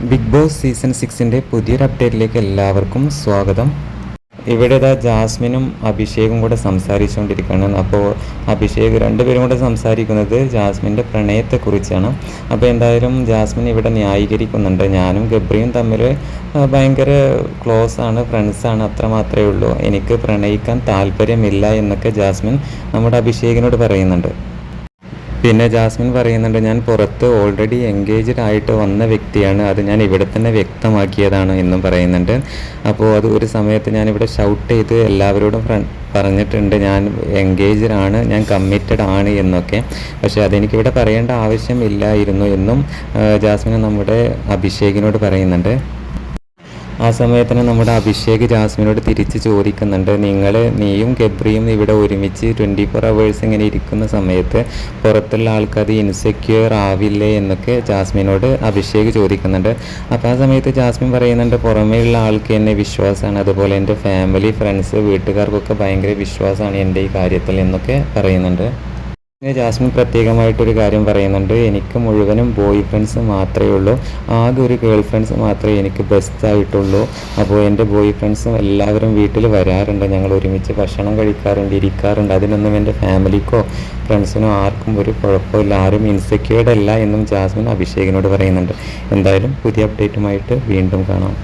Big boss season സിക്സിന്റെ പുതിയൊരു അപ്ഡേറ്റിലേക്ക് എല്ലാവർക്കും സ്വാഗതം. ഇവിടെ ഇതാ ജാസ്മിനും അഭിഷേകും കൂടെ സംസാരിച്ചുകൊണ്ടിരിക്കുകയാണ്. അപ്പോൾ അഭിഷേക് രണ്ടുപേരും കൂടെ സംസാരിക്കുന്നത് ജാസ്മിന്റെ പ്രണയത്തെക്കുറിച്ചാണ്. അപ്പോൾ എന്തായാലും ജാസ്മിൻ ഇവിടെ ന്യായീകരിക്കുന്നുണ്ട്. ഞാനും ഗബ്രിയും തമ്മിൽ ഭയങ്കര ക്ലോസ് ആണ് ഫ്രണ്ട്സാണ് അത്ര മാത്രമേ ഉള്ളൂ. എനിക്ക് പ്രണയിക്കാൻ താല്പര്യമില്ല എന്നൊക്കെ ജാസ്മിൻ നമ്മുടെ അഭിഷേകിനോട് പറയുന്നുണ്ട്. പിന്നെ ജാസ്മിൻ പറയുന്നുണ്ട് ഞാൻ പുറത്ത് ഓൾറെഡി എൻഗേജ്ഡ് ആയിട്ട് വന്ന വ്യക്തിയാണ്. അത് ഞാൻ ഇവിടെ തന്നെ വ്യക്തമാക്കിയതാണ് എന്നും പറയുന്നുണ്ട്. അപ്പോൾ അത് ഒരു സമയത്ത് ഞാനിവിടെ ഷൗട്ട് ചെയ്ത് എല്ലാവരോടും പറഞ്ഞിട്ടുണ്ട് ഞാൻ എൻഗേജ്ഡ് ആണ് ഞാൻ കമ്മിറ്റഡ് ആണ് എന്നൊക്കെ. പക്ഷേ അതെനിക്കിവിടെ പറയേണ്ട ആവശ്യമില്ലായിരുന്നു എന്നും ജാസ്മിൻ നമ്മുടെ അഭിഷേകിനോട് പറയുന്നുണ്ട്. ആ സമയത്തിന് നമ്മുടെ അഭിഷേക് ജാസ്മിനോട് തിരിച്ച് ചോദിക്കുന്നുണ്ട് നിങ്ങൾ നീയും ഗബ്രിയും ഇവിടെ ഒരുമിച്ച് ട്വന്റി ഫോർ അവേഴ്സ് ഇങ്ങനെ ഇരിക്കുന്ന സമയത്ത് പുറത്തുള്ള ആൾക്കാർ ഇൻസെക്യൂർ ആവില്ലേ? എന്നൊക്കെ ജാസ്മിനോട് അഭിഷേക് ചോദിക്കുന്നുണ്ട്. അപ്പോൾ ആ സമയത്ത് ജാസ്മിൻ പറയുന്നുണ്ട് പുറമേയുള്ള ആൾക്ക് എന്നെ വിശ്വാസമാണ്. അതുപോലെ എന്റെ ഫാമിലി ഫ്രണ്ട്സ് വീട്ടുകാർക്കൊക്കെ ഭയങ്കര വിശ്വാസമാണ് എന്റെ ഈ കാര്യത്തിൽ എന്നൊക്കെ പറയുന്നുണ്ട്. ജാസ്മിൻ പ്രത്യേകമായിട്ടൊരു കാര്യം പറയുന്നുണ്ട്. എനിക്ക് മുഴുവനും ബോയ് ഫ്രണ്ട്സ് മാത്രമേ ഉള്ളൂ. ആകെ ഒരു ഗേൾ ഫ്രണ്ട്സ് മാത്രമേ എനിക്ക് ബെസ്റ്റ് ആയിട്ടുള്ളൂ. അപ്പോൾ എന്റെ ബോയ് ഫ്രണ്ട്സും എല്ലാവരും വീട്ടിൽ വരാറുണ്ട്. ഞങ്ങൾ ഒരുമിച്ച് ഭക്ഷണം കഴിക്കാറുണ്ട് ഇരിക്കാറുണ്ട്. അതിനൊന്നും എന്റെ ഫാമിലിക്കോ ഫ്രണ്ട്സിനോ ആർക്കും ഒരു കുഴപ്പമില്ല. ആരും ഇൻസെക്യൂർഡ് അല്ല എന്നും ജാസ്മിൻ അഭിഷേകിനോട് പറയുന്നുണ്ട്. എന്തായാലും പുതിയ അപ്ഡേറ്റുമായിട്ട് വീണ്ടും കാണാം.